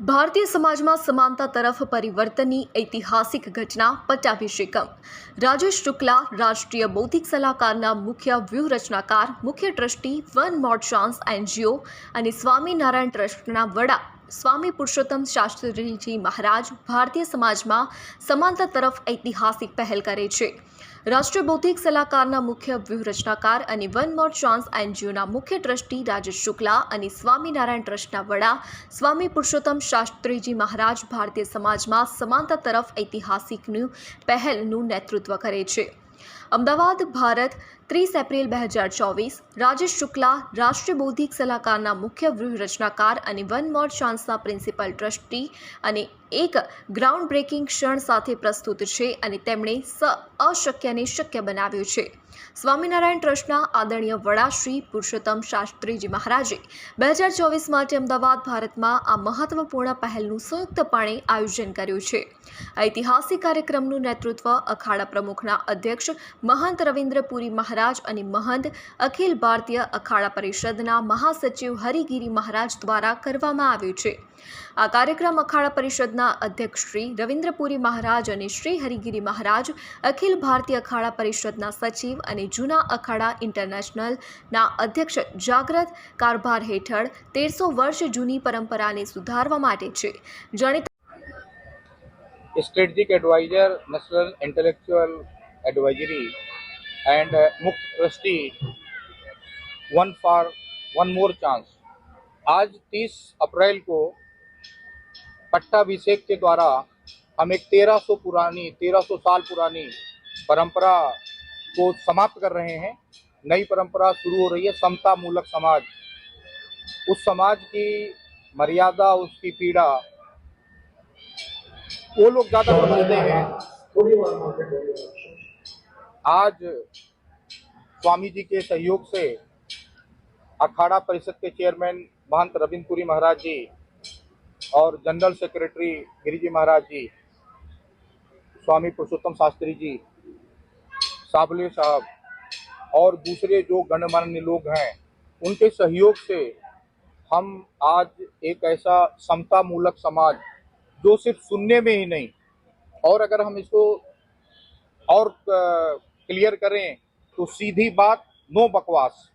ભારતીય સમાજમાં સમાનતા તરફ પરિવર્તનની ઐતિહાસિક ઘટના પટ્ટાભિષેકમ રાજેશ શુક્લા, રાષ્ટ્રીય બૌદ્ધિક સલાહકારના મુખ્ય વ્યૂહરચનાકાર, મુખ્ય trustee, one more chance NGO અને સ્વામિનારાયણ ટ્રસ્ટના વડા સ્વામી પુરુષોત્તમ શાસ્ત્રીજી મહારાજ ભારતીય સમાજમાં સમાનતા તરફ ઐતિહાસિક પહેલ કરે છે. રાષ્ટ્રીય બૌદ્ધિક સલાહકારના મુખ્ય વ્યૂહરચનાકાર અને વન મોર ચાન્સ એનજીઓના મુખ્ય ટ્રસ્ટી રાજેશ શુક્લા અને સ્વામિનારાયણ ટ્રસ્ટના વડા સ્વામી પુરુષોત્તમ શાસ્ત્રીજી મહારાજ ભારતીય સમાજમાં સમાનતા તરફ ઐતિહાસિકનું પહેલનું નેતૃત્વ કરે છે. અમદાવાદ, ભારત, ત્રીસ એપ્રિલ બે હજાર ચોવીસ, રાજેશ શુક્લા, રાષ્ટ્રીય બૌદ્ધિક સલાહકારના મુખ્ય વ્યૂહરચનાકાર અને વન મોર ચાન્સના પ્રિન્સિપલ ટ્રસ્ટી અને એક ગ્રાઉન્ડ બ્રેકિંગ ક્ષણ સાથે પ્રસ્તુત છે અને તેમણે સ અશક્યને શક્ય બનાવ્યું છે. સ્વામિનારાયણ ટ્રસ્ટના આદરણીય વડા શ્રી પુરુષોત્તમ શાસ્ત્રીજી મહારાજે બે હજાર ચોવીસ માટે અમદાવાદ, ભારતમાં આ મહત્વપૂર્ણ પહેલનું સંયુક્તપણે આયોજન કર્યું છે. ઐતિહાસિક કાર્યક્રમનું નેતૃત્વ અખાડા પ્રમુખના અધ્યક્ષ મહંત રવિન્દ્રપુરી મહારાજ અને મહંત અખિલ ભારતીય અખાડા પરિષદના મહાસચિવ હરિગીરી મહારાજ દ્વારા કરવામાં આવ્યું છે. આ કાર્યક્રમ અખાડા પરિષદના અધ્યક્ષ શ્રી રવિન્દ્રપુરી મહારાજ અને શ્રી હરિગીરી મહારાજ, અખિલ ભારતીય અખાડા પરિષદના સચિવ અને જૂના અખાડા ઇન્ટરનેશનલના અધ્યક્ષ જાગ્રત કારભાર હેઠળ તેરસો વર્ષ જૂની પરંપરાને સુધારવા માટે છે. જાણીતા strategic adviser national intellectual and uh, मुख्य trustee one for one more chance आज 30 अप्रैल को पट्टाभिषेक के द्वारा हम एक 1300 पुरानी 1300 साल पुरानी परंपरा को समाप्त कर रहे हैं। नई परंपरा शुरू हो रही है समता मूलक समाज। उस समाज की मर्यादा उसकी पीड़ा वो लोग ज़्यादा समझते हैं। आज स्वामी जी के सहयोग से अखाड़ा परिषद के चेयरमैन महंत रविंद्रपुरी महाराज जी और जनरल सेक्रेटरी गिरिजी महाराज जी, स्वामी पुरुषोत्तम शास्त्री जी, साबले साहब और दूसरे जो गणमान्य लोग हैं, उनके सहयोग से हम आज एक ऐसा समता मूलक समाज, जो सिर्फ़ सुनने में ही नहीं, और अगर हम इसको और क्लियर करें तो सीधी बात नो बकवास